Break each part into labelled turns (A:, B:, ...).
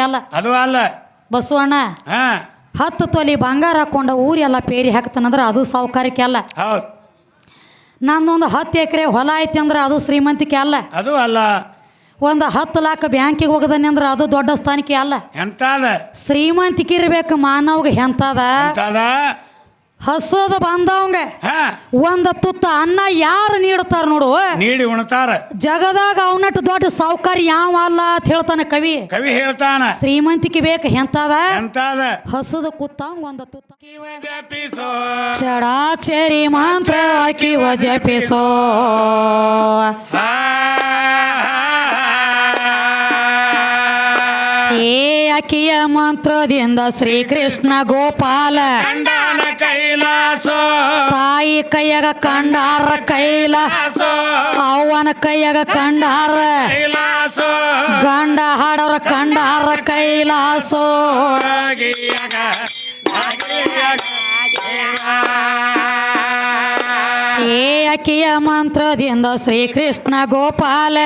A: ಅಲ್ಲ
B: ಅದು ಅಲ್ಲ.
A: ಬಸವಣ್ಣ
B: ಹಾ.
A: ಹತ್ತು ತೊಲಿ ಬಂಗಾರ ಹಾಕೊಂಡ ಊರೆಲ್ಲ ಪೇರಿ ಹಾಕ್ತಾನಂದ್ರೆ ಅದು ಸಾವುಕಾರಿಕೆ ಅಲ್ಲ.
B: ಹೌದು.
A: ನಂದೊಂದು ಹತ್ತು ಎಕರೆ ಹೊಲ ಐತಿ ಅಂದ್ರೆ ಅದು ಶ್ರೀಮಂತಿಕೆ ಅಲ್ಲ.
B: ಅದು ಅಲ್ಲ.
A: ಒಂದು ಹತ್ತು ಲಾಖ ಬ್ಯಾಂಕಿಗೆ ಹೋಗದನಿ ಅಂದ್ರೆ ಅದು ದೊಡ್ಡ ಸ್ಥಾನಕ್ಕೆ ಅಲ್ಲ.
B: ಎಂತಾದ?
A: ಶ್ರೀಮಂತಿಕೆ ಇರ್ಬೇಕು ಮಾನವ್ಗೆ ಎಂತದ?
B: ಎಂತಾದ?
A: ಹಸದ ಬಂದವಂಗೆ.
B: ಹಾ.
A: ಒಂದು ತುತ್ತ ಅನ್ನ ಯಾರು ನೀಡುತ್ತಾರ ನೋಡು.
B: ನೀಡಿ ಉಣತಾರ.
A: ಜಗದಾಗ ಅವನಟ್ಟು ದೊಡ್ಡ ಸಾವುಕಾರಿ ಯಾವ ಅಲ್ಲ ಅಂತ ಹೇಳ್ತಾನೆ ಕವಿ.
B: ಕವಿ ಹೇಳ್ತಾನ.
A: ಶ್ರೀಮಂತಿಕೆ ಬೇಕು ಎಂತದ?
B: ಎಂತಾದ?
A: ಹಸದ ಕುತ್ತವಂಗ ಒಂದ ತುತ್ತ.
B: ಜಪಿಸೋ.
A: ಚಡಾಕ್ಷರಿ ಮಂತ್ರ ಕಿವ ಜಪಿಸೋ.
B: ಹಾ
A: ಏ ಅಕಿಯ ಮಂತ್ರದಿಂದ ಶ್ರೀಕೃಷ್ಣ ಗೋಪಾಲ.
B: ಕೈಲಾಸೋ.
A: ತಾಯಿ ಕೈಯಾಗ ಕಂಡಾರ
B: ಕೈಲಾಸ.
A: ಅವನ ಕೈಯಾಗ ಕಂಡಾರ
B: ಕೈಲಾಸ.
A: ಗಂಡ ಹಾಡೋರ ಕಂಡಾರ ಕೈಲಾಸ. ಏ ಅಕಿಯ ಮಂತ್ರದಿಂದ ಶ್ರೀಕೃಷ್ಣ ಗೋಪಾಲ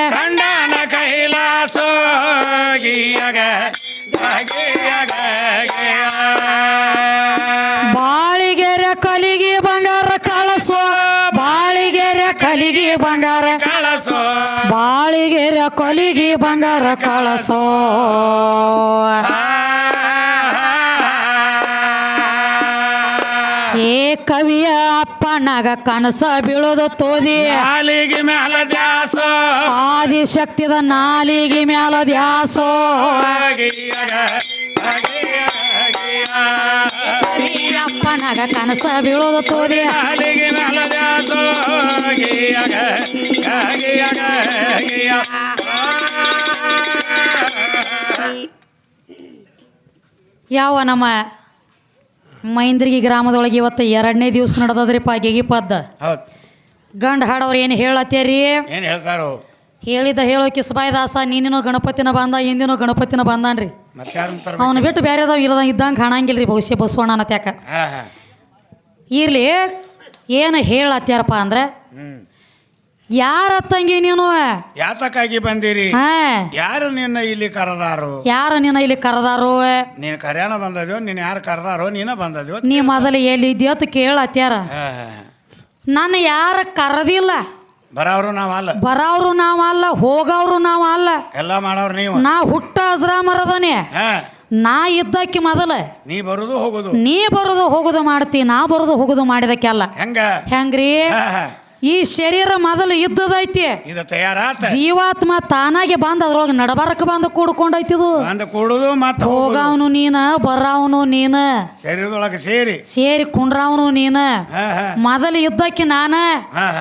A: ಕಲಿಗೆ ಬಂಗಾರ ಕಳಸೋ. ಬಾಳಿಗೆರ ಕೊಲಿಗಿ ಬಂಗಾರ
B: ಕಳಸೋ.
A: ಏ ಕವಿಯ ಅಪ್ಪನಾಗ ಕನಸ ಬೀಳೋದು ತೋದಿ.
B: ನಾಲಿಗೆ ಮ್ಯಾಲ ದ್ಯಾಸೋ.
A: ಆದಿಶಕ್ತಿದ ನಾಲಿಗೆ ಮ್ಯಾಲ ದ್ಯಾಸೋ. ಅಪ್ಪನಾಗ ಕನಸ ಬೀಳೋದು
B: ತೋರಿ.
A: ಯಾವ ನಮ್ಮ ಮೈಂದ್ರಿಗಿ ಗ್ರಾಮದೊಳಗೆ ಇವತ್ತು ಎರಡನೇ ದಿವಸ ನಡೆದದ್ರಿಪ್ಪ ಗೆಗಿ ಪದ್ದ. ಗಂಡ ಹಾಡೋರು ಏನು ಹೇಳತ್ತೇರಿ?
B: ಏನು ಹೇಳ್ತಾರೋ?
A: ಹೇಳಿದ ಹೇಳೋ ಕಿಸ್ಬಾಯ್ ದಾಸ ನೀನಿನೋ ಗಣಪತಿನ ಬಂದ ಇಂದಿನೋ ಗಣಪತಿನ ಬಂದಾನ್ರಿ.
B: ಮತ್ತೆ ಯಾರನ್ನ ತರ್ಬೇಕು?
A: ಅವನು ಬಿಟ್ಟು ಬೇರೆದವ್ ಇಲ್ಲದ ಇದ್ದಂಗೆ ಕಾಣಂಗಿಲ್ರಿ ಬಹುಶಃ ಬಸವಣ್ಣನ ತ್ಯಾಕ.
B: ಹಾ ಹಾ.
A: ಇರ್ಲಿ ಏನು ಹೇಳತ್ಯಾರಪ್ಪ ಅಂದ್ರೆ
B: ಹ್ಮ್.
A: ಯಾರ ತಂಗಿ ನೀನು?
B: ಯಾತಕ್ಕಾಗಿ ಬಂದಿರಿ?
A: ಹಾ.
B: ಯಾರು ನಿನ್ನ ಇಲ್ಲಿ ಕರೆದಾರು?
A: ಯಾರು ನಿನ್ನ ಇಲ್ಲಿ ಕರೆದಾರು?
B: ನೀನ್ ಕರ್ಯಾಣ ಬಂದದ್ಯೋ ನೀನ್ ಯಾರು ಕರೆದಾರೋ ನೀನ ಬಂದದ್ಯೋ
A: ನೀ ಮೊದಲು ಎಲ್ಲಿ ಇದ್ಯೋತ್ ಅಂತ ಕೇಳತ್ಯಾರ.
B: ಹಾ, ಹಾ.
A: ನನ್ನ ಯಾರ ಕರೆದಿಲ್ಲ?
B: ಬರೋರು ನಾವಲ್ಲ.
A: ಅಲ್ಲ ನಾವಲ್ಲ ನಾವು ನಾವಲ್ಲ.
B: ಎಲ್ಲ ಮಾಡೋರು ನೀವು.
A: ನಾ ಹುಟ್ಟ ಅಜ್ರಾಮರದನೆ
B: ಹಾ.
A: ನಾ ಇದ್ದಕ್ಕೆ ಮೊದಲ.
B: ನೀ ಬರುದು ಹೋಗುದು.
A: ನೀ ಬರುದು ಹೋಗುದು ಮಾಡ್ತಿ ನಾ ಬರುದು ಹೋಗುದು ಮಾಡಿದಕ್ಕೆಲ್ಲ
B: ಹೆಂಗ?
A: ಹೆಂಗ್ರಿ. ಈ ಶರೀರ ಮೊದಲು ಇದ್ದದೈತಿ.
B: ಇದು ತಯಾರಾತ.
A: ಜೀವಾತ್ಮ ತಾನಾಗೆ ಬಂದ ಅದ್ರೊಳಗೆ ನಡಬಾರಕ ಬಂದು ಕೂಡ್ಕೊಂಡೈತಿದು
B: ಬಂದ ಕೂಡುದು ಮತ್ತ
A: ಹೋಗವನು ನೀನ ಬರ್ರವನು ನೀನ.
B: ಶರೀರದೊಳಗೆ ಸೇರಿ.
A: ಸೇರಿ ಕುಂಡ್ರವನು ನೀನ. ಮೊದಲು ಇದ್ದಕ್ಕೆ ನಾನ.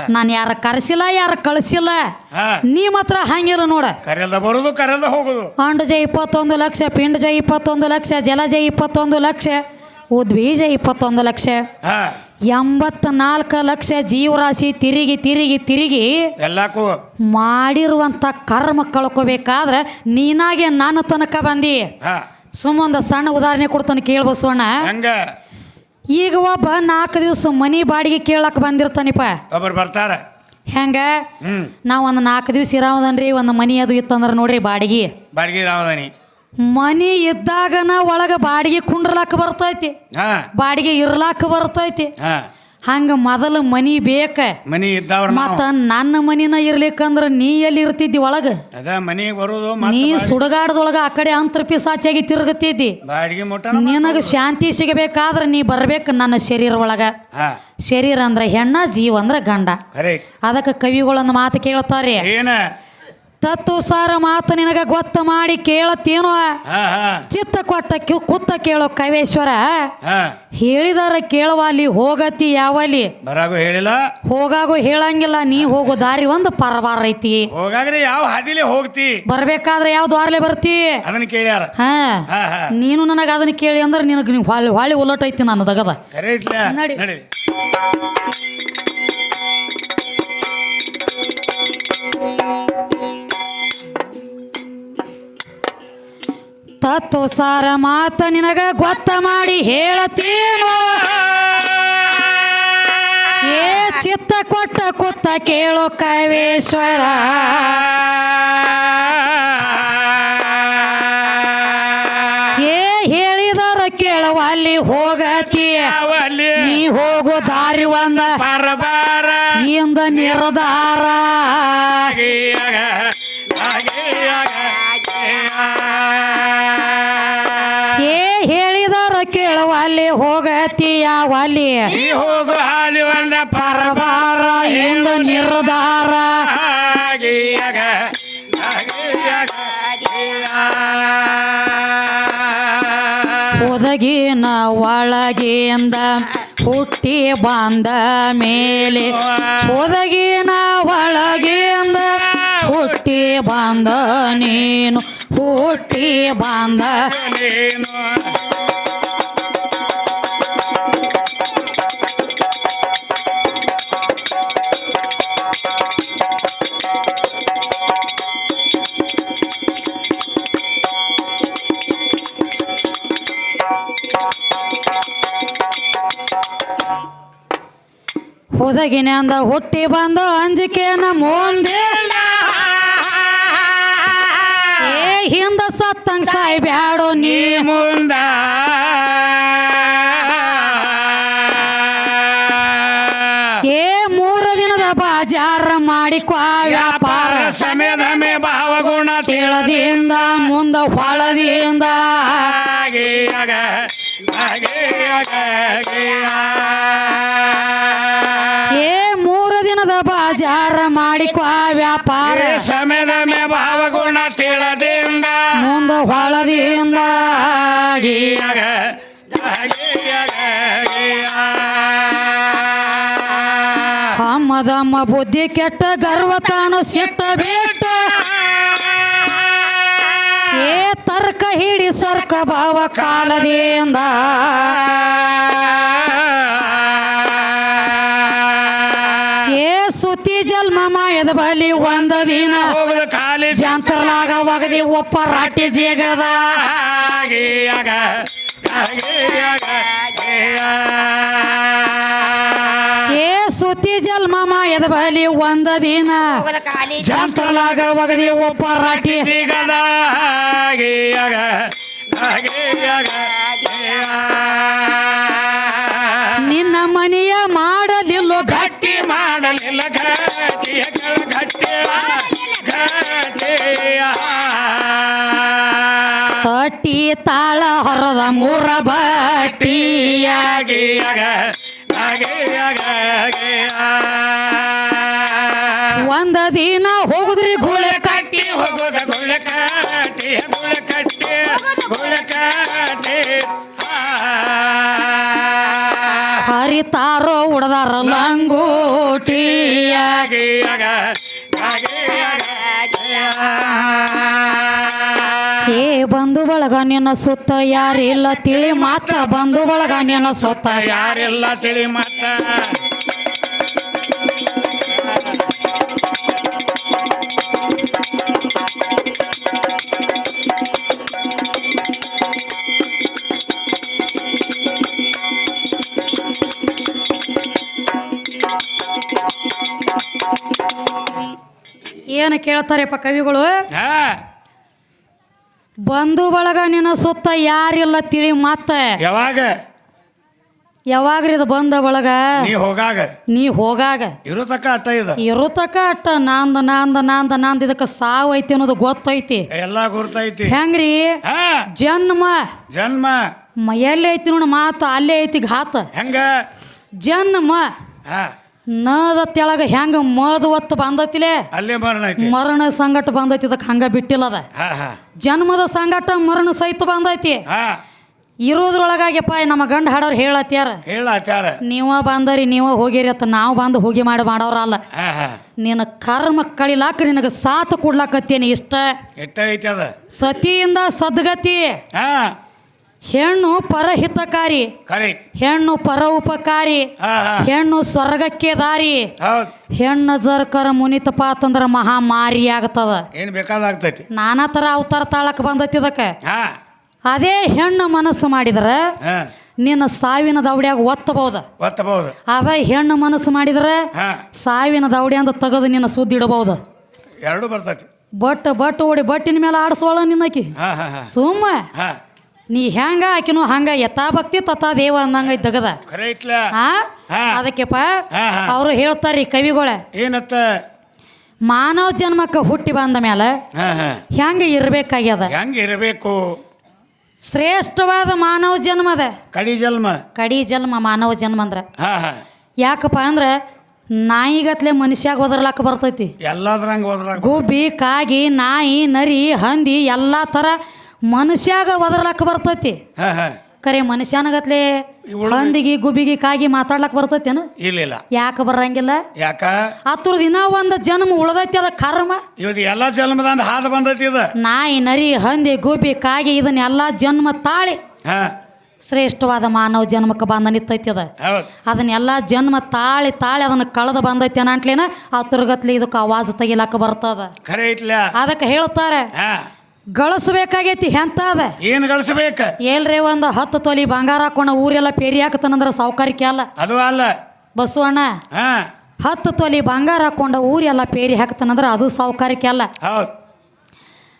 A: ನಾನು ಯಾರ ಕರೆಸಿಲ್ಲ ಯಾರ ಕಳಿಸಿಲ್ಲ. ನೀ ಮಾತ್ರ ಹಂಗಿಲ್ಲ ನೋಡ.
B: ಕರೆದ ಬರುದು ಕರೆದ ಹೋಗುದು.
A: ಜೈ ಇಪ್ಪತ್ತೊಂದು ಲಕ್ಷ ಪಿಂಡ ಜೈ ಇಪ್ಪತ್ತೊಂದು ಲಕ್ಷ ಜಲ ಜೈ ಇಪ್ಪತ್ತೊಂದು ಲಕ್ಷ ಉದ್ಬೀಜ ಇಪ್ಪತ್ತೊಂದು ಲಕ್ಷ. ಎಂಬತ್ನಾಲ್ಕು ಲಕ್ಷ ಜೀವರಾಶಿ ತಿರುಗಿ ತಿರುಗಿ ತಿರುಗಿ
B: ಎಲ್ಲಕ್ಕೂ.
A: ಮಾಡಿರುವಂಥ ಕರ್ಮ ಕಳ್ಕೊಬೇಕಾದ್ರೆ ನೀನಾಗೆ ನನ್ನ ತನಕ ಬಂದಿ.
B: ಸುಮ್ಮ
A: ಸುಮ್ಮೊಂದು ಸಣ್ಣ ಉದಾಹರಣೆ ಕೊಡ್ತಾನೆ ಕೇಳ್ಬಸೋಣ
B: ಹೆಂಗ?
A: ಈಗ ಒಬ್ಬ ನಾಲ್ಕು ದಿವಸ ಮನಿ ಬಾಡಿಗೆ ಕೇಳಕ್ ಬಂದಿರ್ತಾನಿಪ್ಪ.
B: ಒಬ್ಬರು ಬರ್ತಾರ.
A: ಹೆಂಗ? ನಾವು ಒಂದು ನಾಲ್ಕು ದಿವಸ ಇರಾವದನ್ರಿ ಒಂದು ಮನಿ ಅದು ಇತ್ತಂದ್ರೆ ನೋಡ್ರಿ ಬಾಡಿಗೆ.
B: ಬಾಡಿಗೆ ರಾಮದಾನಿ
A: ಮನಿ ಇದ್ದಾಗನ ಒಳಗೆ ಬಾಡಿಗೆ ಕುಂಡ್ರಲಾಕ ಬರ್ತೈತಿ.
B: ಹಾ.
A: ಬಾಡಿಗೆ ಇರ್ಲಾಕ ಬರ್ತೈತಿ.
B: ಹಾ.
A: ಹಂಗ ಮೊದಲು ಮನಿ ಬೇಕ.
B: ಮನಿ ಇದ್ದವ್ರ
A: ಮತ್ತ ನನ್ನ ಮನಿನ ಇರ್ಲಿಕ್ಕಂದ್ರ ನೀ ಎಲ್ಲಿ ಇರ್ತಿದ್ದಿ ಒಳಗ?
B: ಅದ ಮನಿಗೆ ಬರುದು
A: ನೀ ಸುಡಗಾಡದೊಳಗ ಆ ಕಡೆ ಅಂತರ್ಪಿ ಸಾಚಿಯಾಗಿ ತಿರುಗುತ್ತಿದ್ದಿ.
B: ಬಾಡಿಗೆ
A: ನಿನಗ ಶಾಂತಿ ಸಿಗಬೇಕಾದ್ರ ನೀ ಬರ್ಬೇಕು ನನ್ನ ಶರೀರ ಒಳಗ.
B: ಹಾ.
A: ಶರೀರ ಅಂದ್ರೆ ಹೆಣ್ಣ ಜೀವ ಅಂದ್ರ ಗಂಡ.
B: ಅದಕ್ಕ
A: ಅದಕ್ಕೆ ಕವಿಗಳನ್ನ ಮಾತು ಕೇಳ್ತಾರೆ.
B: ಏನ?
A: ತತ್ವ ಸಾರ ಮಾತು ನಿನಗ ಗೊತ್ತ ಮಾಡಿ ಕೇಳತ್ತೇನೋ? ಚಿತ್ತ ಕೊಟ್ಟ ಕಿ- ಕುತ್ತ ಕೇಳೋ ಕವೇಶ್ವರ?
B: ಹಾ.
A: ಕೇಳುವ ಅಲ್ಲಿ ಹೋಗತಿ ಯಾವಲ್ಲಿ?
B: ಬರಾಗು ಹೇಳಿಲ್ಲ.
A: ಹೋಗಾಗು ಹೇಳಂಗಿಲ್ಲ ನೀ ಹೋಗೋ ದಾರಿ ಒಂದು ಪರವಾರ ಐತಿ.
B: ಹೋಗಾಗ್ರೆ ಯಾವ ಹಾದಿಲಿ ಹೋಗ್ತಿ?
A: ಬರ್ಬೇಕಾದ್ರೆ ಯಾವ ದ್ವಾರಲೆ ಬರ್ತಿ?
B: ಅದನ್ನ ಕೇಳ್ಯಾರ.
A: ಹಾ. ನೀನು ನನಗೆ ಅದನ್ನ ಕೇಳಿ ಅಂದ್ರೆ ನಿನಗ ನೀವು ಹೊಳ್ಳಿ ಹೊಳ್ಳಿ ಐತಿ ನಾನು ದಗದ. ನಡಿ. ತತ್ವ ಸಾರ ಮಾತ ನಿನಗ ಗೊತ್ತ ಮಾಡಿ ಹೇಳತೀನು? ಏ ಚಿತ್ತ ಕೊಟ್ಟ ಕುತ್ತ ಕೇಳೋ ಕವೇಶ್ವರ. ಕೇಳವ ಅಲ್ಲಿ
B: ಹೋಗತೀಯ.
A: ನೀ ಹೋಗು ದಾರಿ ಒಂದ. ಇಂದ ನಿರ್ಧಾರ. ಕೇಳುವಲ್ಲಿ ಹೋಗತಿಯ ಒಲಿ
B: ನೀ ಹೋಗು ಹಾಲಿ ಒಂದ
A: ಪರಬಾರ ಎಂದು ನಿರ್ಧಾರ.
B: ಆಗಿಯಾಗ ಆಗಿಯಾಗ
A: ಒದಗಿನ ಒಳಗಿಂದ ಹುಟ್ಟಿ ಬಂದ ಮೇಲೆ. ಒದಗಿನ ಒಳಗಿಂದ ಹುಟ್ಟಿ ಬಂದ ನೀನು. ಹುಟ್ಟಿ ಬಂದ
B: ನೀನು.
A: ಒದಗಿನಿಂದ ಹುಟ್ಟಿ ಬಂದ ಅಂಜಿಕೆ ಮುಂದೆ ಏ ಹಿಂದ ಸತ್ತಂಗ ಸಾಯ್ಬ್ಯಾಡೋ ನೀ
B: ನೀ ಮುಂದ.
A: ಏ ಮೂರು ದಿನದ ಬಾಜಾರ ಮಾಡಿಕೊ ವ್ಯಾಪಾರ
B: ಸಮಯದ ಮೇ ಭಾವಗುಣ
A: ತಿಳದಿಂದ ಮುಂದ ಹೊಳದಿಂದ ಬಾಜಾರ ಮಾಡಿಕೊ ವ್ಯಾಪಾರ.
B: ಸಮಯದಮೆ ಭಾವಗುಣ ತಿಳದಿಂದ
A: ಮುಂದ ಹೊಳದಿಂದ
B: ಆಗಿಯಾಗ
A: ಹಮ್ಮದಮ್ಮ ಬುದ್ಧಿ ಕೆಟ್ಟ ಗರ್ವ ತಾನು ಸಿಟ್ಟ ಬಿಟ್ಟ. ಏ ತರ್ಕ ಹಿಡಿ ಸರ್ಕ ಭಾವ ಕಾಲದಿಂದ. ಜನ್ಮ ಬಲಿ ಒಂದ ದಿನ
B: ಕಾಲಿ ಖಾಲಿ
A: ಜಾಂತರ್ಲಾಗ ಒಗದಿ ಒಪ್ಪ ರಾಟಿ ಜೇಗದ. ಏ ಸುತ್ತಿ ಜಲ್ಮ ಮಾಯದ ಬಲಿ ಒಂದ ದಿನ. ಜಾಂತರ್ಲಾಗ ಒಗದಿ ಒಪ್ಪ ರಾಟಿ
B: ಜೇಗದ
A: ನಿನ್ನ ಮನೆಯ ಮಾಡಲಿಲ್ಲೋ ಗಟ್ಟಿ.
B: ಮಾಡಲಿಲ್ಲ ಗಟ್ಟಿಯ ಕೆಳ
A: ತಟ್ಟಿ ತಾಳ ಹೊರದ ಮೂರ ಬಟ್ಟಿಯ
B: ಆಗಿಯಾಗ ಆಗಿಯಾಗ
A: ಒಂದ ದಿನ ಹೋಗುದ್ರಿ ಗುಳೆ
B: ಕಟ್ಟಿ, ಹೋಗೋದ ಗುಳ ಕಟ್ಟಿ ಗುಳ ಕಟ್ಟಿ ಗುಳ ಕಟ್ಟಿ
A: ಹರಿತಾರೋ ಉಡದಾರ ಲಂಗೋಟಿಯ
B: ಆಗಿಯಾಗ ಆಗಿಯಾಗ
A: ಏ ಬಂಧು ಬಳಗ, ನಿನ್ನ ಸುತ್ತ ಯಾರಿಲ್ಲ ತಿಳಿ ಮಾತ ಬಂಧು ಬಳಗ, ನಿನ್ನ ಸುತ್ತ
B: ಯಾರಿಲ್ಲ ತಿಳಿ ಮತ್ತ
A: ಕೇಳ್ತಾರೆಪ್ಪ ಕವಿಗಳು?
B: ಹಾ.
A: ಬಂಧು ಬಳಗ ನಿನ್ನ ಸುತ್ತ ಯಾರಿಲ್ಲ ತಿಳಿ ಮಾತ
B: ಯಾವಾಗ?
A: ಯಾವಾಗ್ರಿ ಇದು ಬಂದ ಬಳಗ?
B: ನೀ ಹೋಗಾಗ.
A: ನೀ ಹೋಗಾಗ.
B: ಇರೋ ಅಟ್ಟ ಇದ.
A: ಇರುತಕ ಅಟ್ಟ. ನಾಂದ ನಾಂದ ನಾಂದ ನಾಂದ ಇದಕ್ಕೆ ಸಾವು ಐತಿ ಅನ್ನೋದು ಗೊತ್ತೈತಿ.
B: ಎಲ್ಲ ಗುರ್ತೈತಿ.
A: ಹೆಂಗ್ರಿ?
B: ಹಾ.
A: ಜನ್ಮ.
B: ಜನ್ಮ.
A: ಮ ಎಲ್ಲಿ ಐತಿ ನೋಡ ಮಾತು ಅಲ್ಲೇ ಐತಿ ಘಾತ.
B: ಹೆಂಗ?
A: ಜನ್ಮ.
B: ಹಾ.
A: ನದ ತೆಳಗ ಹೆಂಗ ಮದ ಒತ್ತು ಬಂದೈತಿಲೆ?
B: ಅಲ್ಲೇ ಮರಣ ಐತಿ.
A: ಮರಣ ಸಂಗಟ ಬಂದೈತಿ ಇದಕ್ಕೆ ಹಂಗ
B: ಬಿಟ್ಟಿಲ್ಲ ಅದ.
A: ಜನ್ಮದ ಸಂಗಟ ಮರಣ ಸಹಿತ ಬಂದೈತಿ. ಇರೋದ್ರೊಳಗಾಗ್ಯಪ್ಪ ನಮ್ಮ ಗಂಡ ಹಾಡೋರು ಹೇಳತ್ಯಾರ.
B: ಹೇಳತ್ಯಾರ.
A: ನೀವ ಬಂದರಿ ನೀವ ಹೋಗಿರಿ ಅತ್ತ ನಾವು ಬಂದು ಹೋಗಿ ಮಾಡಿ ಮಾಡೋರಲ್ಲ ನಿನ್ನ ಕರ್ಮ ಕಳಿಲಾಕ ನಿನಗೆ ಸಾತ್ ಕೊಡ್ಲಾಕತ್ತೇನಿ ಇಷ್ಟ.
B: ಎಟ್ಟ ಐತಿ ಅದ?
A: ಸತಿಯಿಂದ ಸದ್ಗತಿ. ಹೆಣ್ಣು ಪರಹಿತಕಾರಿ.
B: ಹಿತಕಾರಿ
A: ಹೆಣ್ಣು ಪರ ಉಪಕಾರಿ
B: ಹಾ ಹಾ.
A: ಹೆಣ್ಣು ಸ್ವರ್ಗಕ್ಕೆ ದಾರಿ
B: ಹೆಣ್ಣು
A: ಹೆಣ್ಣ ಜರ್ಕರ ಮುನಿತಪ್ಪ ಅಂತಂದ್ರ ಮಹಾಮಾರಿ ಆಗ್ತದ.
B: ಏನ್ ಬೇಕಾದಾಗ್ತೈತಿ.
A: ನಾನಾ ತರ ಅವತಾರ ತಾಳಕ್ ಬಂದೈತಿ ಇದಕ್ಕೆ.
B: ಹಾ.
A: ಅದೇ ಹೆಣ್ಣು ಮನಸ್ಸು ಮಾಡಿದ್ರ
B: ಹಾ.
A: ನಿನ್ನ ಸಾವಿನ ದೌಡ್ಯಾಗ ಒತ್ತಬಹುದು.
B: ಒತ್ತಬಹುದು.
A: ಅದ ಹೆಣ್ಣು ಮನಸ್ಸು ಮಾಡಿದ್ರ
B: ಹಾ.
A: ಸಾವಿನ ದೌಡಿ ಅಂತ ತೆಗೆದು ನಿನ್ನ ಸುದ್ದಿ ಇಡಬಹುದು.
B: ಎರಡು ಬರ್ತೈತಿ.
A: ಬಟ್ ಬಟ್ ಓಡಿ ಬಟ್ಟಿನ ಮೇಲೆ ಆಡಿಸೋಳ ನಿನ್ನಕಿ.
B: ಹಾ ಹಾ ಹಾ.
A: ಸುಮ್ಮ.
B: ಹಾ.
A: ನೀ ಹೆಂಗ ಆಕಿನೂ ಹಂಗ ಯಥಾ ಭಕ್ತಿ ತಥಾ ದೇವ ಅಂದಂಗ ಇದ್ದಗದ
B: ಖರೆ ಹಾ.
A: ಅದಕ್ಕೆಪ್ಪ
B: ಹಾ, ಹಾ.
A: ಅವರು ಹೇಳ್ತಾರ್ರಿ ಕವಿಗಳ.
B: ಏನತ್ತ?
A: ಮಾನವ ಜನ್ಮಕ್ಕೆ ಹುಟ್ಟಿ ಬಂದ ಮೇಲೆ
B: ಹಾ ಹಾ.
A: ಹೆಂಗ ಇರ್ಬೇಕಾಗ್ಯದ?
B: ಹೆಂಗ ಇರಬೇಕು?
A: ಶ್ರೇಷ್ಠವಾದ ಮಾನವ ಜನ್ಮದ
B: ಕಡಿ ಜನ್ಮ.
A: ಕಡಿ ಜನ್ಮ ಮಾನವ ಜನ್ಮ ಅಂದ್ರ.
B: ಹಾ ಹಾ.
A: ಯಾಕಪ್ಪ ಅಂದ್ರೆ ನಾಯಿಗತ್ಲೆ ಮನುಷ್ಯಾಗ ಒದರ್ಲಾಕ ಬರ್ತೈತಿ.
B: ಎಲ್ಲದ್ರಂಗ
A: ಗುಬ್ಬಿ ಕಾಗಿ ನಾಯಿ ನರಿ ಹಂದಿ ಎಲ್ಲ ಥರ ಮನುಷ್ಯಾಗ ಒದರ್ಲಾಕ ಬರ್ತೈತಿ. ಕರೆ ಮನುಷ್ಯನಗತ್ಲೆ ಹಂದಿಗೆ ಗುಬ್ಬಿಗೆ ಕಾಗಿ ಮಾತಾಡ್ಲಕ್ ಬರ್ತೈತೇನು?
B: ಇಲ್ಲ ಇಲ್ಲ.
A: ಯಾಕೆ ಬರಂಗಿಲ್ಲ?
B: ಯಾಕ?
A: ಅತ್ರ ದಿನ ಒಂದ್ ಜನ್ಮ ಉಳದೈತಿ ಅದ ಕರ್ಮ.
B: ಇವತ್ತು ಎಲ್ಲ ಜನ್ಮದ ಹಾದ ಬಂದೈತಿ ಇದು.
A: ನಾಯಿ ನರಿ ಹಂದಿ ಗುಬಿ ಕಾಗಿ ಇದನ್ನೆಲ್ಲ ಜನ್ಮ ತಾಳಿ ಶ್ರೇಷ್ಠವಾದ ಮಾನವ ಜನ್ಮಕ್ಕೆ ಬಂದ ನಿಂತೈತಿ ಅದ. ಅದನ್ನೆಲ್ಲ ಜನ್ಮ ತಾಳಿ ತಾಳಿ ಅದನ್ನ ಕಳೆದ ಬಂದೈತಿ ಅನ್ನಂಟ್ಲೇನ ಆ ತುರ್ಗತ್ಲಿ ಇದಕ್ಕೆ ಆವಾಜ್ ತೆಗಿಲಾಕ ಬರ್ತದ. ಅದಕ್ಕೆ ಹೇಳ್ತಾರೆ ಗಳಿಸ್ಬೇಕಾಗೈತಿ ಎಂತ ಅದ
B: ಏನ್ ಗಳಿಸ್ಬೇಕ?
A: ಏಲ್ರಿ ಒಂದು ಹತ್ತು ತೊಲಿ ಬಂಗಾರ ಹಾಕೊಂಡ ಊರೆಲ್ಲ ಪೇರಿ ಹಾಕತನಂದ್ರ ಸಾವುಕಾರಿಕೆ ಅಲ್ಲ?
B: ಅದು ಅಲ್ಲ.
A: ಬಸವಣ್ಣ ಹತ್ತು ತೊಲಿ ಬಂಗಾರ ಹಾಕೊಂಡ ಊರೆಲ್ಲ ಪೇರಿ ಹಾಕ್ತಾನಂದ್ರ ಅದು ಸಾವುಕಾರಿಕೆ ಅಲ್ಲ?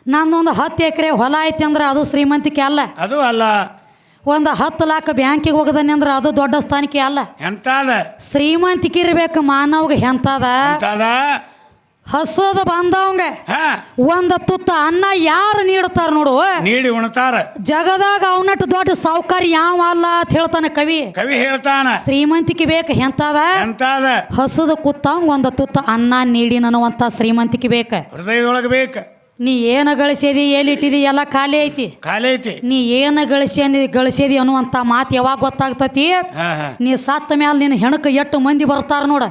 A: ನಂದೊಂದು ಹತ್ತು ಎಕರೆ ಹೊಲ ಐತಿ ಅಂದ್ರೆ ಅದು ಶ್ರೀಮಂತಿಕೆ ಅಲ್ಲ?
B: ಅದು ಅಲ್ಲ.
A: ಒಂದು ಹತ್ತು ಲಾಖ ಬ್ಯಾಂಕಿಗೆ ಹೋಗದನಿ ಅಂದ್ರೆ ಅದು ದೊಡ್ಡ ಸ್ಥಾನಕ್ಕೆ ಅಲ್ಲ? ಶ್ರೀಮಂತಿಕೆ ಇರ್ಬೇಕು ಮಾನವ್ಗೆ ಎಂತದ? ಹಸದ ಬಂದವಂಗ ಒಂದು ತುತ್ತ ಅನ್ನ ಯಾರು ನೀಡುತ್ತಾರ ನೋಡು.
B: ನೀಡಿ ಉಣ್ತಾರ.
A: ಜಗದಾಗ ಅವನಟ್ಟು ದೊಡ್ಡ ಸಾವುಕಾರಿ ಯಾವ ಅಲ್ಲ ಅಂತ ಹೇಳ್ತಾನೆ ಕವಿ.
B: ಕವಿ ಹೇಳ್ತಾನ.
A: ಶ್ರೀಮಂತಿಕೆ ಬೇಕ ಎಂತದ?
B: ಎಂತಾದ?
A: ಹಸದ ಕುತ್ತವಂಗ ಒಂದ ತುತ್ತ ಅನ್ನ ನೀಡಿ ಅನ್ನುವಂಥ ಶ್ರೀಮಂತಿಕೆ ಬೇಕ.
B: ಹೃದಯದೊಳಗ ಬೇಕ.
A: ನೀ ಏನು ಗಳಿಸ್ಯದಿ ಎಲ್ಲಿಟ್ಟಿದಿ ಎಲ್ಲ ಖಾಲಿ ಐತಿ.
B: ಖಾಲಿ ಐತಿ.
A: ನೀ ಏನು ಗಳಿಸಿ ಗಳಿಸ್ಯದಿ ಅನ್ನುವಂತ ಮಾತು ಯಾವಾಗ ಗೊತ್ತಾಗ್ತತಿ? ನೀ ಸತ್ತ ಮ್ಯಾಲ ನಿನ್ನ ಹೆಣಕ್ಕೆ ಎಷ್ಟು ಮಂದಿ ಬರ್ತಾರ ನೋಡ.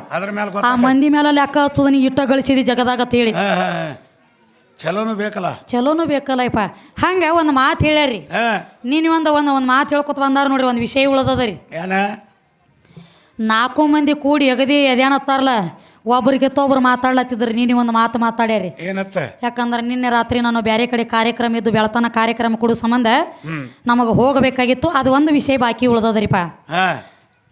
A: ಆ ಮಂದಿ ಮೇಲೆ ಲೆಕ್ಕ ಹಚ್ಚೋದು? ನೀ ಇಟ್ಟ ಗಳಿಸಿದಿ ಜಗದಾಗ ಅಂತ ಹೇಳಿ.
B: ಚಲೋನು ಹಾ. ಚಲೋನು ಬೇಕಲ್ಲ?
A: ಚಲೋನು ಬೇಕಲ್ಲಪ್ಪ ಹಂಗೆ ಒಂದು ಮಾತು ಹೇಳ್ಯಾರಿ ನೀನು ಒಂದು ಒಂದು ಒಂದು ಮಾತು ಹೇಳ್ಕೊತ ಬಂದಾರ ನೋಡ್ರಿ ಒಂದು ವಿಷಯ ಉಳ್ದದ ರೀ. ನಾಲ್ಕು ಮಂದಿ ಕೂಡಿ ಅಗದಿ ಅದೇನತ್ತಾರಲ್ಲ ಒಬ್ರಿಗಿತ್ತ ಒಬ್ರು ಮಾತಾಡ್ಲತ್ತಿದ್ರಿ ನೀನು ಒಂದು ಮಾತು ಮಾತಾಡ್ಯಾರಿ.
B: ಏನತ್ತ?
A: ಯಾಕಂದ್ರೆ ನಿನ್ನೆ ರಾತ್ರಿ ನಾನು ಬೇರೆ ಕಡೆ ಕಾರ್ಯಕ್ರಮ ಇದ್ದು ಬೆಳತನ ಕಾರ್ಯಕ್ರಮ ಕೊಡೋ ಸಂಬಂಧ ನಮಗೆ ಹೋಗಬೇಕಾಗಿತ್ತು ಅದು ಒಂದು ವಿಷಯ ಬಾಕಿ ಉಳ್ದದ್ರಿಪ್ಪ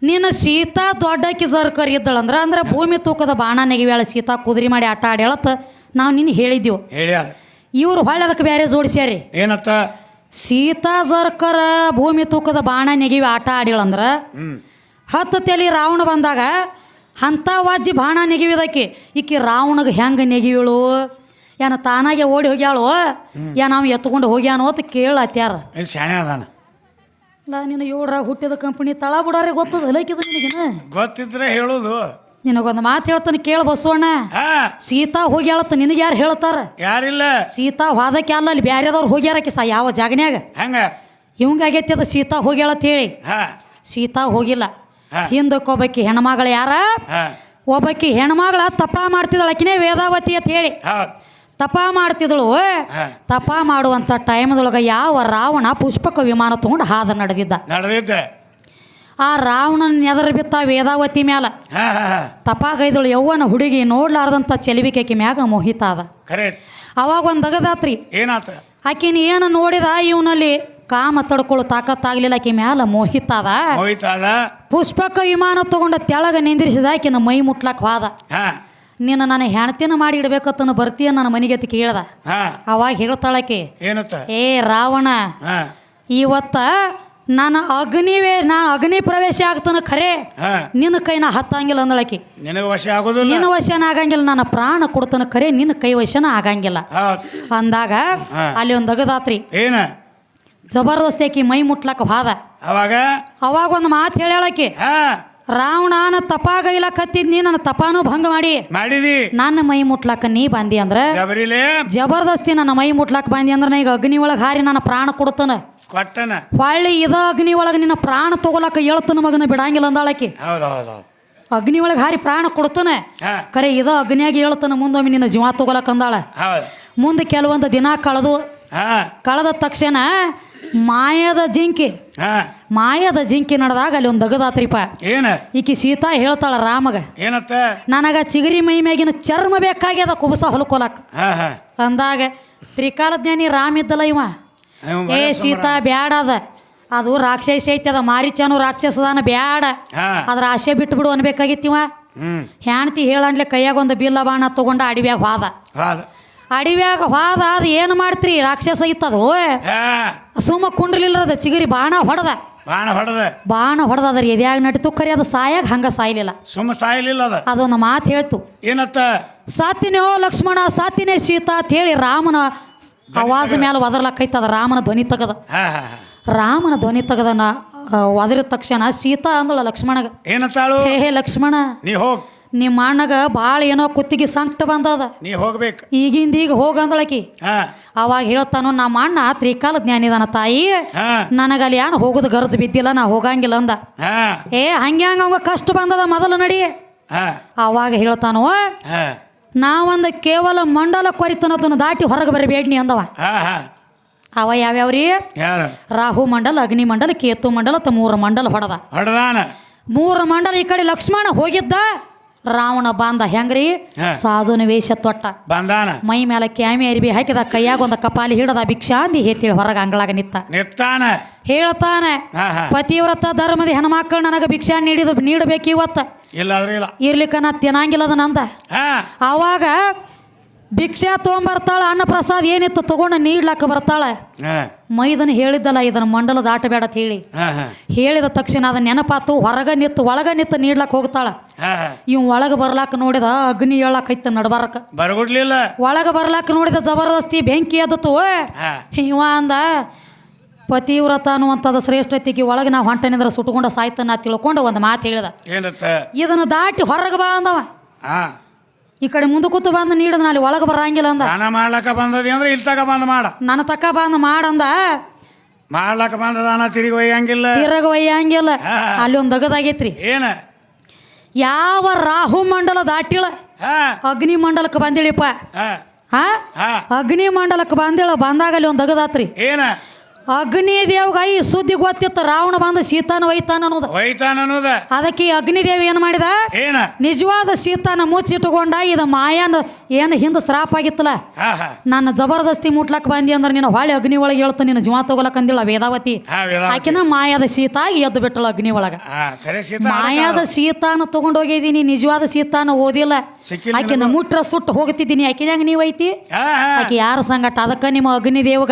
A: ನೀನು ಸೀತಾ ದೊಡ್ಡಕ್ಕಿ ಜರ್ಕರ್ ಇದ್ದಳಂದ್ರ ಅಂದ್ರೆ ಭೂಮಿ ತೂಕದ ಬಾಣ ನೆಗಿವ್ಯಾಳ ಸೀತಾ ಕುದುರೆ ಮಾಡಿ ಆಟ ಆಡ್ಯಾಳತ್ತ ನಾವು ನಿನ್ನ ಹೇಳಿದ್ದೆವು ಇವ್ರು ಹೊಳ್ಳೆ ಅದಕ್ಕೆ ಬೇರೆ ಜೋಡಿಸ್ಯಾರಿ.
B: ಏನತ್ತ?
A: ಸೀತಾ ಜರ್ಕರ ಭೂಮಿ ತೂಕದ ಬಾಣ ನೆಗಿವಿ ಆಟ ಆಡಿಳಂದ್ರ ಹತ್ತು ತಲೆ ರಾವಣ ಬಂದಾಗ ಅಂಥ ವಾಜ್ಜಿ ಬಾಣ ನೆಗಿವಿದಕ್ಕೆ ಈಕಿ ರಾವಣಗೆ ಹೆಂಗೆ ನೆಗಿವಿಳು ಏನ ತಾನಾಗೆ ಓಡಿ ಹೋಗ್ಯಾಳು? ಏನ ನಾವು ಎತ್ಕೊಂಡು ಹೋಗ್ಯಾನೋ ಅಂತ ಕೇಳತ್ಯಾರ
B: ಶಾಣೆ ಅದಾನ.
A: ಇಲ್ಲ ನಿನ್ನ ಏಳ್ರಾಗ ಹುಟ್ಟಿದ ಕಂಪನಿ ತಳ ಬಿಡಾರಿ ಗೊತ್ತದ? ನಿನಗೇನ?
B: ಗೊತ್ತಿದ್ರೆ ಹೇಳೋದು.
A: ನಿನಗೊಂದು ಮಾತು ಹೇಳ್ತಾನೆ ಕೇಳ ಬಸವಣ್ಣ. ಸೀತಾ ಹೋಗ್ಯಾಳತ್ತ ನಿನಗೆ ಯಾರು ಹೇಳ್ತಾರ?
B: ಯಾರಿಲ್ಲ.
A: ಸೀತಾ ಹೋದಕ್ಕೆ ಅಲ್ಲ ಅಲ್ಲಿ ಬ್ಯಾರೆದವ್ರು ಹೋಗ್ಯಾರಕ್ಕೆ ಸಾ ಯಾವ ಜಾಗನ್ಯಾಗ?
B: ಹೆಂಗ?
A: ಇವಂಗ ಆಗೈತಿ ಅದು ಸೀತಾ ಹೋಗ್ಯಾಳತ್ತ ಹೇಳಿ. ಸೀತಾ ಹೋಗಿಲ್ಲ. ಹಿಂದಕ್ಕೆ ಒಬ್ಬಾಕಿ ಹೆಣ್ಮಗಳು ಯಾರ? ಒಬ್ಬಾಕಿ ಹೆಣ್ಮಗಳ ತಪ ಮಾಡ್ತಿದ್ದಳು. ಆಕಿನೇ ವೇದಾವತಿ ಅಂತ ಹೇಳಿ. ತಪ ಮಾಡ್ತಿದ್ದಳು.
B: ಹಾ.
A: ತಪ ಮಾಡುವಂಥ ಟೈಮ್ದೊಳಗೆ ಯಾವ ರಾವಣ ಪುಷ್ಪಕ ವಿಮಾನ ತಗೊಂಡು ಹಾದ ನಡೆದಿದ್ದ?
B: ನಡೆದಿದ್ದೆ.
A: ಆ ರಾವಣನ ನೆದರ್ ಬಿತ್ತ ವೇದಾವತಿ ಮ್ಯಾಲ. ತಪಾಗೈದಳು. ಯವ್ವನ ಹುಡುಗಿ ನೋಡ್ಲಾರ್ದಂಥ ಚೆಲುವಿಕೆಕಿ ಮ್ಯಾಗ ಮೋಹಿತ ಅದ ಅವಾಗ ಒಂದು ದಗದಾತ್ರಿ.
B: ಏನಾತ?
A: ಆಕಿನ ಏನು ನೋಡಿದ? ಇವನಲ್ಲಿ ಕಾಮ ತಡ್ಕೊಳ್ಳೋ ತಾಕತ್ತಾಗ್ಲಿಲ್ಲ ಆಕಿ ಮ್ಯಾಲ ಮೋಹಿತ ಅದ
B: ಹೋಯ್ತಾದ
A: ಪುಷ್ಪಕ ವಿಮಾನ ತಗೊಂಡ ತೆಳಗ ನಿಂದಿರಿಸಿದ ಆಕಿನ ಮೈ ಮುಟ್ಲಕ್ ಹೋದ.
B: ಹಾ.
A: ನಿನ್ನ ನಾನು ಹೆಣ್ತಿನ ಮಾಡಿ ಇಡ್ಬೇಕತ್ತನ ಬರ್ತೀಯ ನನ್ನ ಮನೆಗೆ ಅಂತ ಕೇಳ್ದ.
B: ಹಾ.
A: ಅವಾಗ ಹೇಳ್ತಾಳಕಿ
B: ಏನತ್ತ?
A: ಏ ರಾವಣ
B: ಹಾ.
A: ಇವತ್ತ ನಾನು ಅಗ್ನಿವೇ ನಾ ಅಗ್ನಿ ಪ್ರವೇಶ ಆಗ್ತಾನ ಖರೆ.
B: ಹಾ.
A: ನಿನ್ನ ಕೈನ ಹತ್ತಂಗಿಲ್ಲ ಅಂದಳಕಿ
B: ನಿನಗೆ ವಶ ಆಗೋದಿಲ್ಲ.
A: ನಿನ್ನ ವಶನ ಆಗಂಗಿಲ್ಲ ನನ್ನ ಪ್ರಾಣ ಕೊಡ್ತಾನ ಖರೆ ನಿನ್ನ ಕೈ ವಶನ ಆಗಂಗಿಲ್ಲ.
B: ಹೌದು.
A: ಅಂದಾಗ
B: ಹಾ.
A: ಅಲ್ಲಿ ಒಂದು ಅಗದಾತ್ರಿ
B: ಏನ?
A: ಜಬರ್ದಸ್ತಿ ಆಕಿ ಮೈ ಮುಟ್ಲಕ್ಕ ಹೋದ.
B: ಅವಾಗ?
A: ಅವಾಗ ಒಂದು ಮಾತು ಹೇಳಾಕಿ
B: ಹಾ.
A: ರಾವಣನ ಕತ್ತಿದ್ ನೀ ನನ್ನ ತಪಾನು ಭಂಗ ಮಾಡಿ.
B: ಮಾಡಿರಿ
A: ನನ್ನ ಮೈ ಮುಟ್ಲಕ್ಕ ನೀ ಬಂದಿ ಅಂದ್ರ ಜಬರ್ದಸ್ತಿ ನನ್ನ ಮೈ ಮುಟ್ಲಕ್ಕ ಬಂದಿ ಅಂದ್ರ ನಾ ಈಗ ಅಗ್ನಿ ಒಳಗ ಹಾರಿ ನನ್ನ ಪ್ರಾಣ ಕೊಡ್ತಾನ
B: ಕೊಟ್ಟನ?
A: ಹೊಳ್ಳಿ ಇದ ಅಗ್ನಿ ಒಳಗ ನಿನ್ನ ಪ್ರಾಣ ತಗೊಳಕ ಹೇಳ್ತಾನ ಮಗನ ಬಿಡಂಗಿಲ್ಲ ಅಂದಾಳಕಿ.
B: ಹೌದು ಹೌದು ಹೌದು
A: ಅಗ್ನಿ ಒಳಗ ಹಾರಿ ಪ್ರಾಣ ಕೊಡ್ತಾನ
B: ಕರೆ
A: ಖರೆ ಇದ ಅಗ್ನಿಯಾಗಿ ಹೇಳ್ತಾನ ಮುಂದೊಮ್ಮೆ ನಿನ್ನ ಜೀವ ತಗೊಳಕ್ ಅಂದಾಳ.
B: ಹೌದು.
A: ಮುಂದೆ ಕೆಲವೊಂದು ದಿನ ಕಳೆದು
B: ಹಾ.
A: ಕಳೆದ ತಕ್ಷಣ ಮಾಯದ ಜಿಂಕೆ. ಮಾಯದ ಜಿಂಕೆ ನಡೆದಾಗ ಅಲ್ಲಿ ಒಂದು ದಗದಾತ್ರಿಪ.
B: ಏನ?
A: ಈಕಿ ಸೀತಾ ಹೇಳ್ತಾಳ ರಾಮಗ
B: ಏನತ್ತ?
A: ನನಗ ಚಿಗರಿ ಮೈ ಮ್ಯಾಗಿನ ಚರ್ಮ ಬೇಕಾಗ್ಯದ ಕುಬಸ ಹೊಲ್ಕೊಲಕ್. ಅಂದಾಗ ತ್ರಿಕಾಲಜ್ಞಾನಿ ರಾಮ ಇದ್ದಲ್ಲ ಇವ. ಏ ಸೀತಾ ಬ್ಯಾಡ ಅದ. ಅದು ರಾಕ್ಷಸ ಐತಿ ಅದ ಮಾರಿಚನು ರಾಕ್ಷಸದಾನ ಬ್ಯಾಡ. ಅದ್ರ ಆಶೆ ಬಿಟ್ಟು ಬಿಡು ಅನ್ಬೇಕಾಗಿತ್ತಿವ ಹೆಣ್ತಿ ಹೇಳಂಡ್ಲೆ ಕೈಯಾಗ ಒಂದು ಬಿಲ್ಲ ಬಾಣ ತಗೊಂಡ ಅಡಿವ್ಯಾಗ ಹೌದು. ಅಡಿವ್ಯಾಗ ಹೋದ ಅದು ಏನು ಮಾಡ್ತ್ರಿ? ರಾಕ್ಷಸ ಇತ್ತದು ಸುಮ್ಮ ಕುಂಡ್ರಲಿಲ್ಲದ ಚಿಗುರಿ ಬಾಣ ಹೊಡೆದ.
B: ಬಾಣ ಹೊಡೆದ.
A: ಬಾಣ ಹೊಡೆದ ಅದ್ರ ಎದ್ಯಾಗ ನಟಿತು ಕರಿ ಅದು ಸಾಯಾಗ ಹಂಗ ಸಾಯ್ಲಿಲ್ಲ.
B: ಸುಮ್ಮ ಸಾಯಲಿಲ್ಲ ಅದ.
A: ಅದೊಂದು ಮಾತು ಹೇಳ್ತು.
B: ಏನತ್ತ?
A: ಸಾತಿನೇ ಓ ಲಕ್ಷ್ಮಣ ಸಾತಿನೇ ಸೀತಾ ಅಂತ ಹೇಳಿ ರಾಮನ ಆವಾಜ ಮೇಲೆ ಒದರ್ಲಕ್ಕೈತದ ರಾಮನ ಧ್ವನಿ ತೆಗದ. ರಾಮನ ಧ್ವನಿ ತೆಗದನ ಒದರಿದ ತಕ್ಷಣ ಸೀತಾ ಅಂದಳ ಲಕ್ಷ್ಮಣಗ.
B: ಏನತ್ತಾಳು?
A: ಹೇ ಹೇ ಲಕ್ಷ್ಮಣ.
B: ನೀ ಹೋಗ್.
A: ನಿಮ್ಮ ಅಣ್ಣಗ ಭಾಳ ಏನೋ ಕುತ್ತಿಗೆ ಸಂಕಟ ಬಂದದ.
B: ನೀ ಹೋಗ್ಬೇಕು.
A: ಈಗಿಂದ ಈಗ ಹೋಗಂದಳಕಿ.
B: ಹಾ.
A: ಅವಾಗ ಹೇಳ್ತಾನು ನಮ್ಮ ಅಣ್ಣ ತ್ರಿಕಾಲ ಜ್ಞಾನಿದಾನ ತಾಯಿ.
B: ಹಾ.
A: ನನಗಲ್ಲಿ ಏನು ಹೋಗೋದು ಗರ್ಜ್ ಬಿದ್ದಿಲ್ಲ ನಾ ಹೋಗಂಗಿಲ್ಲ ಅಂದ.
B: ಹಾ.
A: ಏ ಹಂಗೆ ಹಂಗ ಅವಂಗ ಕಷ್ಟ ಬಂದದ ಮೊದಲು ನಡಿ.
B: ಹಾ.
A: ಅವಾಗ ಹೇಳ್ತಾನು
B: ಹಾ.
A: ನಾವೊಂದು ಕೇವಲ ಮಂಡಲ ಕೊರಿತನದನ್ನು ದಾಟಿ ಹೊರಗೆ ಬರಬೇಡ್ನಿ ಅಂದವ.
B: ಹಾ ಹಾ.
A: ಅವ ಯಾವ್ಯಾವ್ರಿ?
B: ಯಾರು?
A: ರಾಹು ಮಂಡಲ ಅಗ್ನಿ ಮಂಡಲ ಕೇತು ಮಂಡಲ ತ ಮೂರು ಮಂಡಲ ಹೊಡೆದ.
B: ಹೊಡೆದಾನ.
A: ಮೂರು ಮಂಡಲ ಈ ಕಡೆ ಲಕ್ಷ್ಮಣ ಹೋಗಿದ್ದ. ರಾವಣ ಬಾಂಧ ಹೆಂಗ್ರಿ. ಸಾಧುನ ವೇಷ ತೊಟ್ಟ.
B: ಬಂದಾನ
A: ಮೈ ಮೇಲೆ ಕ್ಯಾಮಿ ಅರಿಬಿ ಹಾಕಿದ ಕೈಯಾಗ ಒಂದ ಕಪಾಲಿ ಹಿಡದ ಭಿಕ್ಷಾಂದಿ ಹೇತಿಳಿ ಹೊರಗ ಅಂಗಳಾಗ ನಿತ್ತ.
B: ನಿತ್ತಾನ.
A: ಹೇಳ್ತಾನೆ ಪತಿವ್ರತ ಧರ್ಮದ ಹೆಣ್ಮಕ್ಳು ನನಗ ಭಿಕ್ಷಾ ನೀಡಿದ ನೀಡಬೇಕು ಇವತ್ತ
B: ಇಲ್ಲ.
A: ಇರ್ಲಿಕ್ಕ ನಾ ತಿನ್ನಂಗಿಲ್ಲದ ನಂದ.
B: ಅವಾಗ
A: ಆವಾಗ ಭಿಕ್ಷಾ ತೊಗೊಂಬರ್ತಾಳ ಅನ್ನ ಪ್ರಸಾದ್ ಏನಿತ್ತು ತಗೊಂಡು ನೀಡ್ಲಾಕ ಬರ್ತಾಳೆ. ಮೈದನ್ ಹೇಳಿದ್ದಲ್ಲ ಇದನ್ನ ಮಂಡಲ ದಾಟಬೇಡ ಅಂತ ಹೇಳಿ. ಹೇಳಿದ ತಕ್ಷಣ ಅದ ನೆನಪಾತು ಹೊರಗ ನಿತ್ತು ಒಳಗ ನಿತ್ತು ನೀಡ್ಲಾಕ ಹೋಗ್ತಾಳ. ಇವ್ ಒಳಗ ಬರ್ಲಾಕ ನೋಡಿದ ಅಗ್ನಿ ಹೇಳಾಕೈತ ನಡ್ಬಾರಕ.
B: ಬರ್ಗುಡ್ಲಿಲ್ಲ.
A: ಒಳಗ ಬರ್ಲಾಕ ನೋಡಿದ ಜಬರ್ದಸ್ತಿ ಬೆಂಕಿ ಎದ್ದತು. ಇವ ಅಂದ ಪತಿವ್ರತ ಅನ್ನುವಂಥದ್ದು ಶ್ರೇಷ್ಠತೆಗೆ ಒಳಗೆ ನಾವು ಹೊಂಟನಿಂದ್ರ ಸುಟ್ಕೊಂಡ ಸಾಯ್ತನ ತಿಳ್ಕೊಂಡು ಒಂದು ಮಾತು ಹೇಳಿದ. ಇದನ್ನು ದಾಟಿ ಹೊರಗೆ ಬಾ ಅಂದವ. ಈ ಕಡೆ ಮುಂದೆ ಕೂತು ಬಂದು ನೀಡದ ಅಲ್ಲಿ ಒಳಗೆ ಬರಂಗಿಲ್ಲ ಅಂದ.
B: ದಾನ ಮಾಡ್ಲಕ್ಕ ಬಂದದಿ ಅಂದ್ರೆ ಇಲ್ಲಿ ತಕ ಬಂದ್ ಮಾಡ.
A: ನನ್ನ ತಕ್ಕ ಬಂದು ಮಾಡಂದ
B: ಮಾಡ್ಲಕ್ಕ ಬಂದ ದಾನ ತಿರುಗಿ ಒಯ್ಯಂಗಿಲ್ಲ.
A: ತಿರುಗಿ ಒಯ್ಯಂಗಿಲ್ಲ. ಅಲ್ಲಿ ಒಂದು ದಗದಾಗೈತ್ರಿ
B: ಏನ?
A: ಯಾವ ರಾಹು ಮಂಡಲ ದಾಟಿಳ ಅಗ್ನಿ ಮಂಡಲಕ್ಕೆ ಬಂದಿಳಿಪ್ಪ.
B: ಹಾ.
A: ಅಗ್ನಿ ಮಂಡಲಕ್ಕೆ ಬಂದಿಳ ಬಂದಾಗ ಅಲ್ಲಿ ಒಂದು ದಗದಾತ್ರಿ
B: ಏನ?
A: ಅಗ್ನಿ ದೇವ್ಗ ಈ ಸುದ್ದಿ ಗೊತ್ತಿತ್ತು. ರಾವಣ ಬಂದ ಸೀತಾನ ವೈತಾನ ಅನ್ನೋದು.
B: ಒಯ್ತಾನ ಅನ್ನೋದ?
A: ಅದಕ್ಕೆ ಈ ಅಗ್ನಿದೇವಿ ಏನು ಮಾಡಿದ?
B: ಏನ?
A: ನಿಜವಾದ ಸೀತಾನ ಮುಚ್ಚಿಟ್ಟುಕೊಂಡ ಇದು ಮಾಯಾನ ಏನು ಹಿಂದೆ ಶ್ರಾಪ ಆಗಿತ್ತಲ್ಲ? ನನ್ನ ಜಬರ್ದಸ್ತಿ ಮುಟ್ಲಕ್ ಬಂದಿ ಅಂದ್ರೆ ನೀನು ಹೊಳೆ ಅಗ್ನಿ ಒಳಗೆ ಹೇಳ್ತ ನಿನ್ನ ಜೀವ ತಗೊಳಕ್ ಅಂದಿಲ್ಲ ವೇದಾವತಿ. ಆಕಿನ ಮಾಯಾದ ಸೀತಾ ಎದ್ದು ಬಿಟ್ಟಳ ಅಗ್ನಿ ಒಳಗ. ಮಾಯಾದ ಸೀತಾನ ತಗೊಂಡ್ ಹೋಗಿದ್ದೀನಿ ನಿಜವಾದ ಸೀತಾನ ಓದಿಲ್ಲ. ಆಕಿನ ಮುಟ್ರ ಸುಟ್ಟು ಹೋಗ್ತಿದ್ದೀನಿ. ಆಕಿನ ಹೆಂಗ್ ನೀವು ಐತಿ
B: ಹಾ ಹಾ.
A: ಆಕಿ ಯಾರ ಸಂಗಟ? ಅದಕ್ಕ ನಿಮ್ಮ ಅಗ್ನಿ ದೇವ್ಗ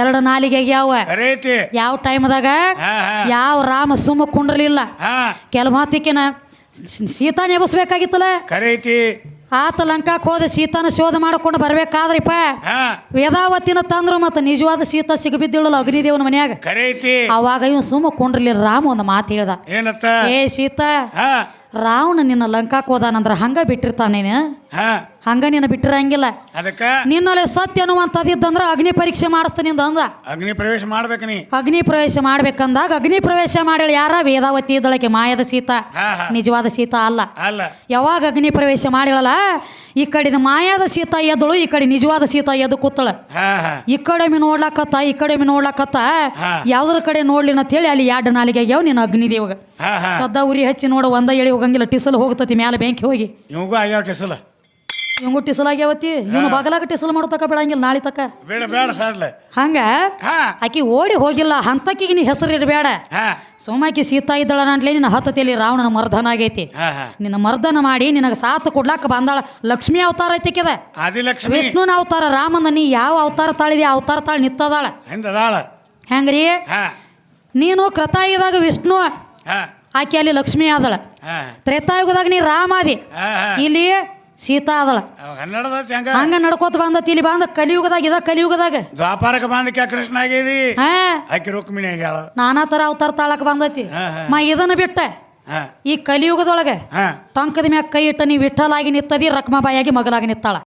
A: ಎರಡು ನಾಲಿಗೆ ಯಾವ?
B: ಕರೆ
A: ಯಾವ ಟೈಮ್ದಾಗ? ಯಾವ ರಾಮ ಸುಮ್ಮ ಕುಂಡ್ರಲಿಲ್ಲ.
B: ಹಾ.
A: ಕೆಲವು ಸೀತಾ ಸೀತಾನ
B: ಕರೈತಿ.
A: ಆತ ಲಂಕಾಕ್ ಹೋದ ಸೀತಾನ ಶೋಧ ಮಾಡ್ಕೊಂಡು ಬರ್ಬೇಕಾದ್ರಿಪ್ಪ? ವೇದಾವತಿನ ತಂದ್ರು ಮತ್ತ ನಿಜವಾದ ಸೀತಾ ಸಿಗಬಿದ್ದಿಳಲ್ಲ ಅಗ್ನಿದೇವನ ಮನ್ಯಾಗ? ಅವಾಗ ಇವ್ ಸುಮ್ಮ ಕುಂಡ್ರಲಿಲ್ಲ. ರಾಮ ಒಂದು ಮಾತು ಹೇಳ್ದ.
B: ಏನತ್ತ?
A: ಏ ಸೀತಾ ರಾವಣ ನಿನ್ನ ಲಂಕಾಕ್ ಹೋದಾನಂದ್ರ ಹಂಗ ಬಿಟ್ಟಿರ್ತಾನೇನು? ಹಂಗ ನಿನ್ನ ಬಿಟ್ಟಿರಂಗಿಲ್ಲ
B: ಅದಕ್ಕ?
A: ನಿನ್ನಲ್ಲಿ ಸತ್ಯ ಅನ್ನುವಂಥದ್ದಿದ್ದಂದ್ರ ಅಗ್ನಿ ಪರೀಕ್ಷೆ ಮಾಡಿಸ್ತೀನಿ ಅಂದ
B: ಅಗ್ನಿ ಪ್ರವೇಶ ಮಾಡ್ಬೇಕು ನೀ.
A: ಅಗ್ನಿ ಪ್ರವೇಶ ಮಾಡ್ಬೇಕಂದಾಗ ಅಗ್ನಿ ಪ್ರವೇಶ ಮಾಡೇಳಿ ಯಾರ? ವೇದಾವತಿ ಇದ್ದಳಕ್ಕೆ ಮಾಯದ ಸೀತಾ. ನಿಜವಾದ ಸೀತಾ ಅಲ್ಲ.
B: ಅಲ್ಲ.
A: ಯಾವಾಗ ಅಗ್ನಿ ಪ್ರವೇಶ ಮಾಡಿಳಲ್ಲ ಈ ಕಡೆದ ಮಾಯಾದ ಸೀತ ಎದ್ದಳು ಈ ಕಡೆ ನಿಜವಾದ ಸೀತ ಎದ್ದು ಕೂತಳ. ಈ ಕಡೆ ಮಿ ನೋಡ್ಲಾಕತ್ತ ಈ ಕಡೆ ಮಿ ನೋಡ್ಲಾಕತ್ತ. ಯಾವ್ದ್ರ ಕಡೆ ನೋಡ್ಲಿ ಅಂತ ಹೇಳಿ ಅಲ್ಲಿ ಎರಡು ನಾಲಿಗೆ ಆಗ್ಯಾವ ನೀನು
B: ಅಗ್ನಿ ದೇವಾಗ.
A: ಸದ್ದ ಉರಿ ಹಚ್ಚಿ ನೋಡು ಒಂದ ಎಳಿ ಹೋಗಂಗಿಲ್ಲ ಟಿಸಲ್ ಹೋಗ್ತತಿ ಮ್ಯಾಲೆ ಬೆಂಕಿ ಹೋಗಿ.
B: ಇವಂಗೂ ಆಗ್ಯಾವ ಕೆಸಲ
A: ಇವಂಗು ಟಿಸಲ್ ಆಗ್ಯಾವತಿ ಇವನು ಬಗಲಾಗ ಟಿಸಲ್ ಮಾಡೋ ತಕ ಬಿಡಂಗಿಲ್ಲ ನಾಳೆ ತಕ.
B: ಬೇಡ ಬೇಡ ಸಾಡ್ಲೆ.
A: ಹಂಗ? ಆಕಿ ಓಡಿ ಹೋಗಿಲ್ಲ ಹಂತಕಿಗೆ ನೀ ಹೆಸರು
C: ಇರಬೇಡ
A: ಸೋಮಾಕಿ ಸೀತಾ ಇದ್ದಾಳ ನಂಟ್ಲೆ ನಿನ್ನ ಹತ್ತತಿಯಲ್ಲಿ ರಾವಣನ ಮರ್ದನ ಆಗೈತಿ. ನಿನ್ನ ಮರ್ದನ ಮಾಡಿ ನಿನಗೆ ಸಾತ್ ಕೊಡ್ಲಾಕ ಬಂದಾಳ ಲಕ್ಷ್ಮಿ ಅವತಾರ ಐತಿ
B: ಕದ
A: ವಿಷ್ಣುನ ಅವತಾರ ರಾಮನ ನೀ ಯಾವ ಅವತಾರ ತಾಳಿದೆ ಅವತಾರ ತಾಳಿ ನಿತ್ತದಾಳ. ಹೆಂಗ್ರಿ? ನೀನು ಕೃತಾಯುಗದಾಗ ವಿಷ್ಣು ಆಕೆ ಅಲ್ಲಿ ಲಕ್ಷ್ಮಿ ಆದಳ. ತ್ರೇತಾಯುಗದಾಗ ನೀ ರಾಮ ಆದಿ.
B: ಹಾ ಹಾ.
A: ಇಲ್ಲಿ ಸೀತಾ
B: ಅದಳ. ಹಂಗ.
A: ಹಂಗ ನಡ್ಕೋತ ಬಂದ ತಿಳಿ ಬಂದ ಕಲಿಯುಗದಾಗ ಇದ ಕಲಿಯುಗದಾಗ.
B: ವ್ಯಾಪಾರಕ್ಕೆ ಬಂದಕ್ಕೆ ಕೃಷ್ಣ ಆಗಿದಿ?
A: ಹಾ.
B: ಆಕಿ ರುಕ್ಮಿಣಿ ಆಗ್ಯಾಳ.
A: ನಾನಾ ತರ ಅವತಾರ ತಾಳಕ್ ಬಂದತಿ. ಮಾ ಇದನ್ನ ಬಿಟ್ಟ. ಈ ಕಲಿಯುಗದೊಳಗೆ ಟೊಂಕದ ಮ್ಯಾಗ ಕೈ ಇಟ್ಟ ನೀ ವಿಠಲಾಗಿ ನಿತ್ತದಿ ರಕ್ಮಬಾಯಾಗಿ ಮಗಲಾಗಿ ನಿತ್ತಾಳ